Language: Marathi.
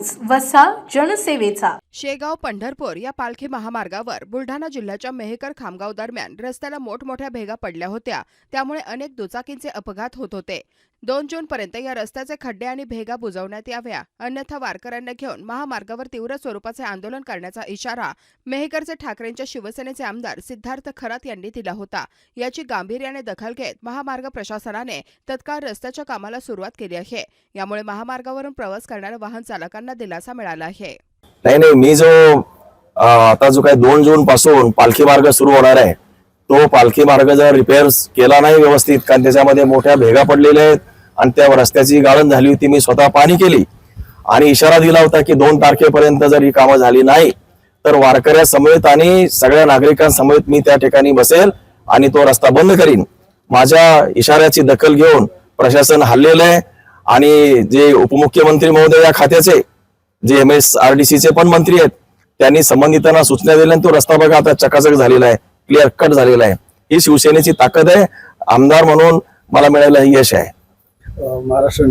न्यूज वसा जनसेवेचा. शेगाव पंढरपूर या पालखी महामार्गावर बुलढाणा जिल्ह्याच्या मेहकर खामगाव दरम्यान रस्त्याला मोठमोठ्या भेगा पडल्या होत्या. त्यामुळे अनेक दुचाकींचे अपघात होत होते. दोन जून पर्यंत या रस्त्याचे खड्डे आणि भेगा बुजवण्यात याव्या. अन्यथा वारकऱ्यांना घेऊन महामार्गावर तीव्र स्वरूपाचे आंदोलन करण्याचा इशारा मेहकरचे ठाकरेंच्या शिवसेनेचे आमदार सिद्धार्थ खरात यांनी दिला होता. याची गांभीर्याने दखल घेत महामार्ग प्रशासनाने तत्काळ रस्त्याच्या कामाला सुरुवात केली आहे. यामुळे महामार्गावरून प्रवास करणाऱ्या वाहन चालकांना दिलासा मिळाला आहे. नाही नाही मी जो आता जो काही दोन जून पासून पालखी मार्ग सुरू होणार आहे तो पालखी मार्ग जर रिपेअर केला नाही व्यवस्थित कारण त्याच्यामध्ये मोठ्या भेगा पडलेल्या आहेत आणि त्या रस्त्याची गाळण झाली होती मी स्वतः पाणी केली. आणि इशारा दिला होता की दोन तारखेपर्यंत जर ही कामं झाली नाही तर वारकऱ्या समेत आणि सगळ्या नागरिकांसमेत मी त्या ठिकाणी बसेल आणि तो रस्ता बंद करीन. माझ्या इशाऱ्याची दखल घेऊन प्रशासन हल्लेलं आहे आणि जे उपमुख्यमंत्री महोदय या खात्याचे जे एम एस आर डी सीचे पण मंत्री आहेत त्यांनी संबंधितांना सूचना दिल्या आणि तो रस्ता बघा आता चकाचक झालेला आहे क्लिअर कट झालेला आहे. ही शिवसेनेची ताकद आहे. आमदार म्हणून मला मिळालेलं यश आहे. महाराष्ट्र